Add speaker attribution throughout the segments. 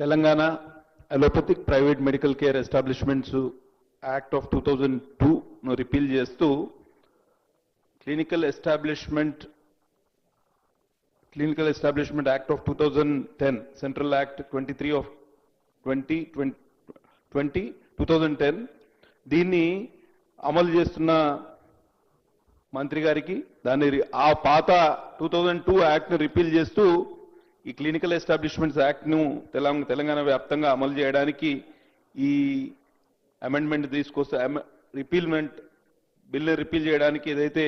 Speaker 1: Telangana allopathic private medical care establishments act of two thousand టూను repeal చేస్తూ clinical establishment clinical establishment act of two thousand ten central act twenty three of twenty twenty two thousand ten దీన్ని అమలు చేస్తున్న మంత్రి గారికి దాన్ని ఆ పాత two thousand two యాక్ట్ను రిపీల్ చేస్తూ ఈ క్లినికల్ ఎస్టాబ్లిష్మెంట్స్ యాక్ట్ను తెలంగాణ తెలంగాణ వ్యాప్తంగా అమలు చేయడానికి ఈ అమెండ్మెంట్ తీసుకొస్తే రిపీల్మెంట్ బిల్లు రిపీల్ చేయడానికి ఏదైతే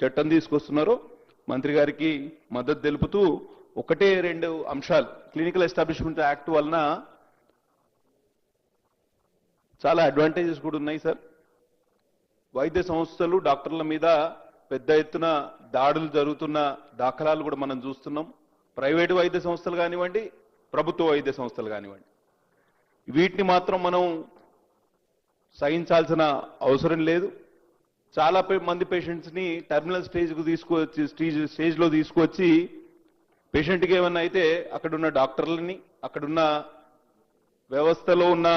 Speaker 1: చట్టం తీసుకొస్తున్నారో మంత్రి గారికి మద్దతు తెలుపుతూ ఒకటే రెండు అంశాలు క్లినికల్ ఎస్టాబ్లిష్మెంట్ యాక్ట్ వలన చాలా అడ్వాంటేజెస్ కూడా ఉన్నాయి సార్ వైద్య సంస్థలు డాక్టర్ల మీద పెద్ద ఎత్తున దాడులు జరుగుతున్న దాఖలాలు కూడా మనం చూస్తున్నాం. ప్రైవేటు వైద్య సంస్థలు కానివ్వండి ప్రభుత్వ వైద్య సంస్థలు కానివ్వండి. వీటిని మాత్రం మనం సహించాల్సిన అవసరం లేదు. చాలా మంది పేషెంట్స్ని టర్మినల్ స్టేజ్ తీసుకువచ్చి స్టేజ్ స్టేజ్లో తీసుకువచ్చి పేషెంట్కి ఏమన్నా అయితే అక్కడున్న డాక్టర్లని అక్కడున్న వ్యవస్థలో ఉన్న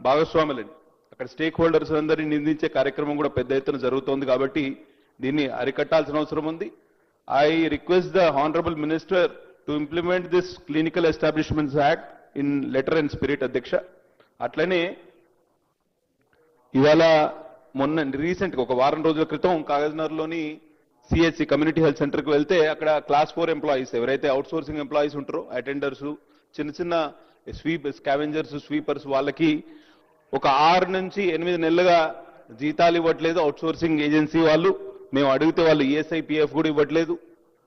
Speaker 1: భాగస్వాములని అక్కడ స్టేక్ హోల్డర్స్ అందరినీ నిందించే కార్యక్రమం కూడా పెద్ద ఎత్తున జరుగుతోంది కాబట్టి దీన్ని అరికట్టాల్సిన అవసరం ఉంది. I request the honourable minister to implement this clinical establishments act in letter and spirit అధ్యక్ష అట్లనే ఇవాళ మొన్న రీసెంట్గా ఒక వారం రోజుల క్రితం కాగజ్నగర్లోని సిహెచ్సి కమ్యూనిటీ హెల్త్ సెంటర్కి వెళ్తే అక్కడ క్లాస్ ఫోర్ ఎంప్లాయీస్ ఎవరైతే అవుట్ సోర్సింగ్ ఎంప్లాయీస్ ఉంటారో అటెండర్స్ చిన్న చిన్న స్వీప్ స్కావెంజర్స్ స్వీపర్స్ వాళ్ళకి ఒక ఆరు నుంచి ఎనిమిది నెలలుగా జీతాలు ఇవ్వట్లేదు అవుట్ సోర్సింగ్ ఏజెన్సీ వాళ్ళు. మేము అడిగితే వాళ్ళు ఈఎస్ఐ పిఎఫ్ కూడా ఇవ్వట్లేదు.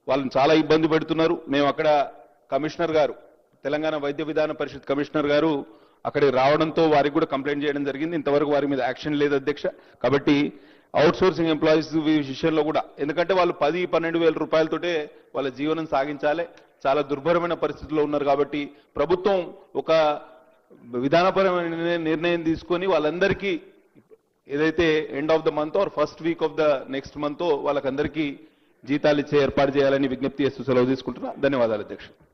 Speaker 1: వాళ్ళని చాలా ఇబ్బంది పెడుతున్నారు. మేము అక్కడ కమిషనర్ గారు తెలంగాణ వైద్య విధాన పరిషత్ కమిషనర్ గారు అక్కడికి రావడంతో వారికి కూడా కంప్లైంట్ చేయడం జరిగింది. ఇంతవరకు వారి మీద యాక్షన్ లేదు అధ్యక్ష. కాబట్టి అవుట్ సోర్సింగ్ ఎంప్లాయీస్ విషయంలో కూడా ఎందుకంటే వాళ్ళు పది పన్నెండు వేల రూపాయలతోటే వాళ్ళ జీవనం సాగించాలి. చాలా దుర్భరమైన పరిస్థితుల్లో ఉన్నారు కాబట్టి ప్రభుత్వం ఒక విధానపరమైన నిర్ణయం- నిర్ణయం తీసుకొని వాళ్ళందరికీ ఏదైతే end of the month or first week of the next month వాళ్ళకందరికీ జీతాలు ఇచ్చే ఏర్పాటు చేయాలని విజ్ఞప్తి చేస్తూ సెలవు తీసుకుంటున్నా. ధన్యవాదాలు అధ్యక్షుడు.